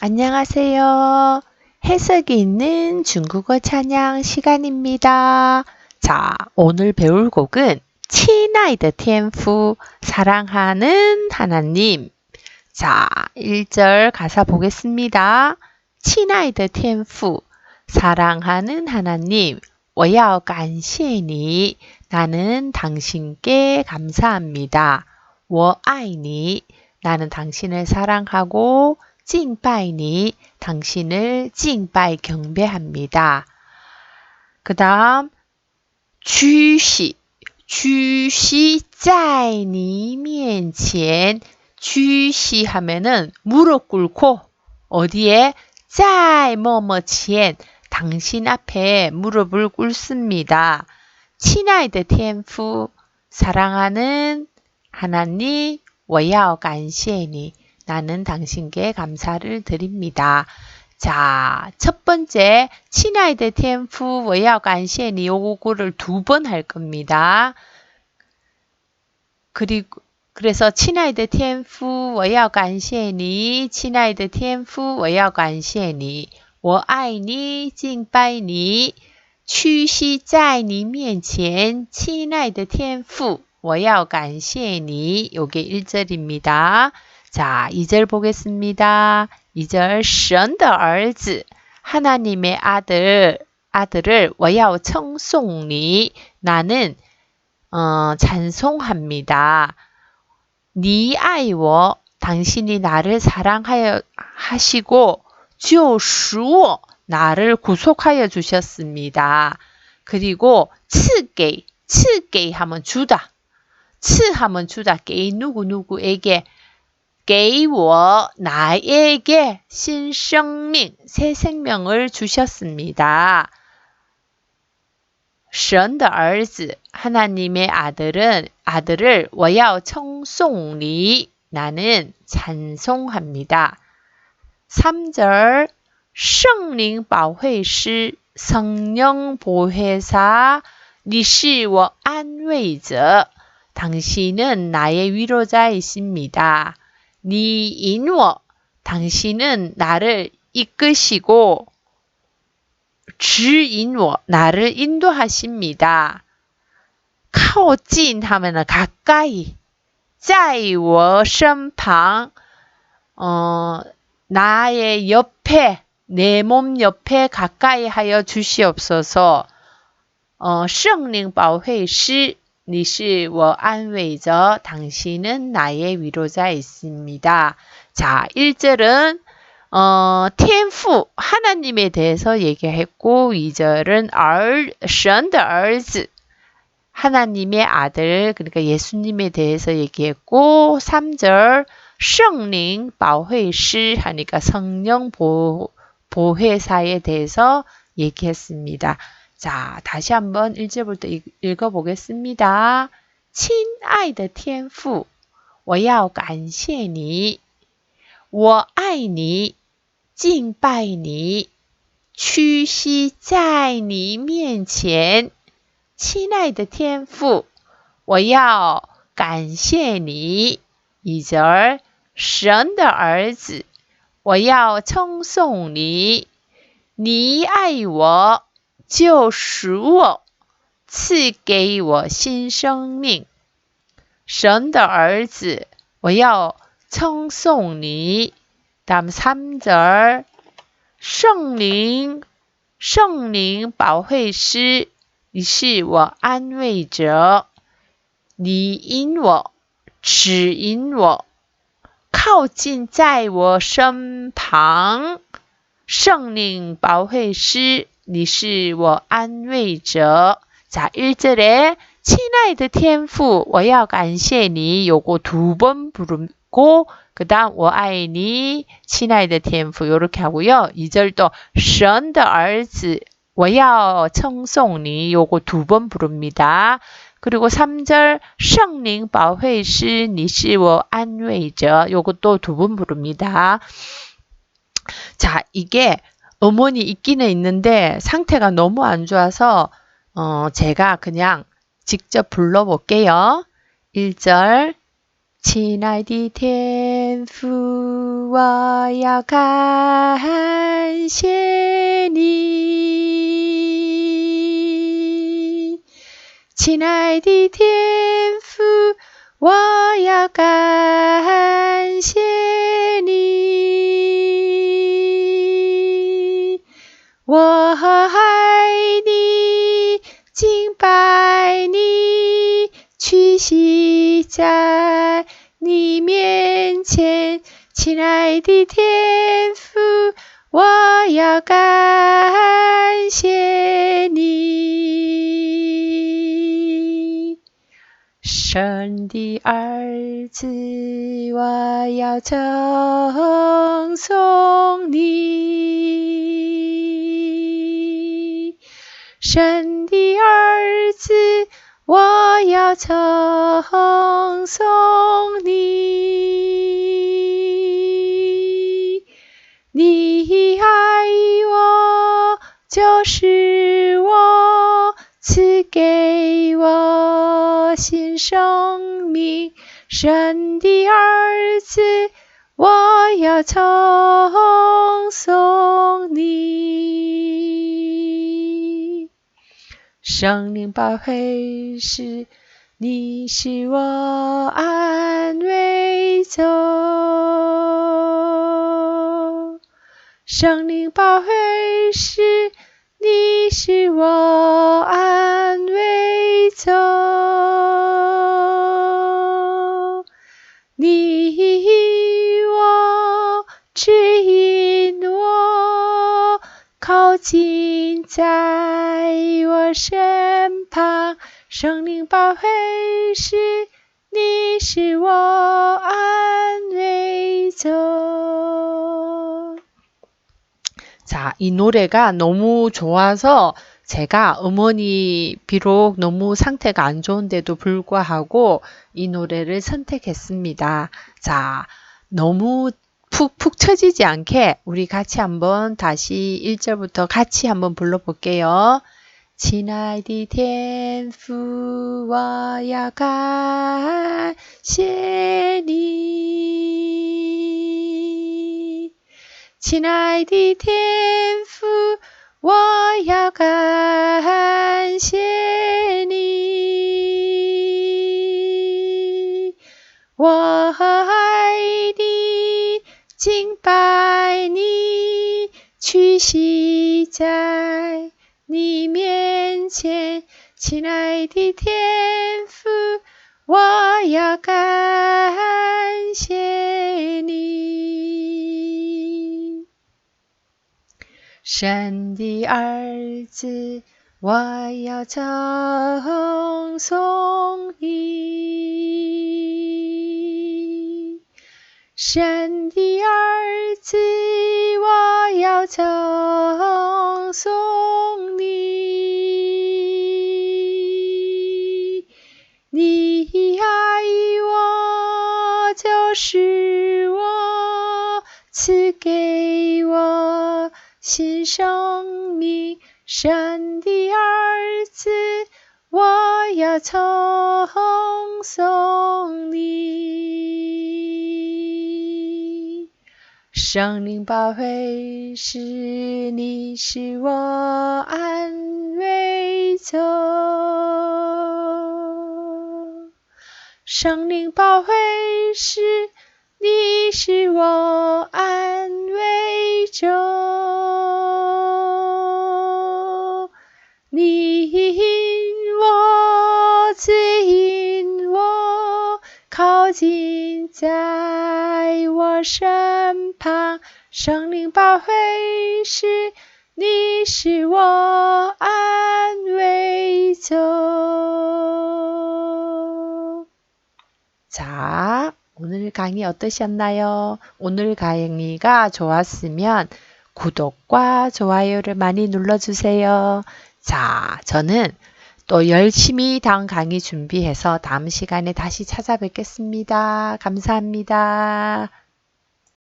안녕하세요. 해석이 있는 중국어 찬양 시간입니다. 자, 오늘 배울 곡은 치나이드 텐프 사랑하는 하나님. 자, 1절 가사 보겠습니다. 치나이드 텐프 사랑하는 하나님. 我要感谢你. 나는 당신께 감사합니다. 我爱你. 나는 당신을 사랑하고 敬拜你 당신을 敬拜 경배합니다. 그 다음 屈膝 屈膝 在你面前 屈膝 하면은 무릎 꿇고 어디에 在뭐뭐前 당신 앞에 무릎을 꿇습니다. 치나이드 텐프 사랑하는 하나님 我要感谢你 나는 당신께 감사를 드립니다. 자, 첫 번째, 친아이드 텐프 워야 간시에니 요거를 두 번 할 겁니다. 그리고 그래서 친아이드 텐프 워야 간시에니 친아이드 텐프 워야 간시에니 我爱你敬拜你屈膝在你面前亲爱的天父我要感谢你 요게 1절입니다. 자, 2절 보겠습니다. 2절 神的儿子 하나님의 아들 아들을 我要称颂你 나는 어, 찬송합니다. 니 아이워 당신이 나를 사랑하여 하시고 救赎 나를 구속하여 주셨습니다. 그리고 赐给赐给 하면 주다. 赐 하면 주다. 게 누구 누구에게 给我 나에게 신생명 새 생명을 주셨습니다. 神的儿子 하나님의 아들은 아들을 我要称颂你 나는 찬송합니다. 3절 圣灵保惠师 성령 보혜사 你是我安慰者 당신은 나의 위로자이십니다. 니 인워 당신은 나를 이끄시고 주인워 나를 인도하십니다. 카오진 하면은 가까이 在我身旁 어, 나의 옆에 내 몸 옆에 가까이 하여 주시옵소서. 어, 圣灵保惠师 你是我安慰者 당신은 나의 위로자있습니다. 자, 1절은 어, 텐父 하나님에 대해서 얘기했고 2절은 알, 神的儿子 하나님의 아들 그러니까 예수님에 대해서 얘기했고 3절 圣灵保惠师 하니까 성령 보, 보혜사에 대해서 얘기했습니다. 자, 다시 한번 1절부터 읽어보겠습니다. 亲爱的天父，我要感谢你，敬拜你，屈膝在你面前。亲爱的天父，我要感谢你。2절 神的儿子，我要称颂你，你爱我。 救赎我，赐给我新生命。神的儿子，我要称颂你。第三节，圣灵，圣灵保惠师，你是我安慰者，你引我，指引我，靠近在我身旁。圣灵保惠师。你是我安慰者。자1절에 친아이드 텐프 我要感谢你 요거 두 번 부르고 그 다음 我爱你 친아이드 텐프 요렇게 하고요. 2절도 神的儿子我要称颂你 요거 두 번 부릅니다. 그리고 3절 圣灵保惠师你是我安慰者 요것도 두 번 부릅니다. 자, 이게 어머니 있기는 있는데 상태가 너무 안 좋아서 어, 제가 그냥 직접 불러볼게요. 1절 친아이디 텐프와 야 간신이 친아이디 텐프 亲爱的天父，我要感谢你，神的儿子，我要称颂你，神的儿子，我要称颂你，是我赐给我新生命，神的儿子，我要称颂你，圣灵宝会师，你是我安慰走，圣灵宝会师，你是我安慰走，你我指引我，靠近在我身旁，生灵宝会师，你是我安慰走。 자, 이 노래가 너무 좋아서 제가 어머니 비록 너무 상태가 안 좋은데도 불구하고 이 노래를 선택했습니다. 자, 너무 푹푹 처지지 않게 우리 같이 한번 다시 1절부터 같이 한번 불러볼게요. 亲爱的天父，我要感谢你。 亲爱的天父，我要感谢你，我爱你，敬拜你，屈膝在你面前，亲爱的天父，我要感神的儿子，我要称颂你。神的儿子，我要称颂我新生命，神的儿子，我要称颂你。圣灵宝会师，你是我安慰走。圣灵宝会师，你是我安慰走。你引我，指引我，靠近在我身旁。圣灵宝会师，你是我安慰走。 자, 오늘 강의 어떠셨나요? 오늘 강의가 좋았으면 구독과 좋아요를 많이 눌러주세요. 자, 저는 또 열심히 다음 강의 준비해서 다음 시간에 다시 찾아뵙겠습니다. 감사합니다.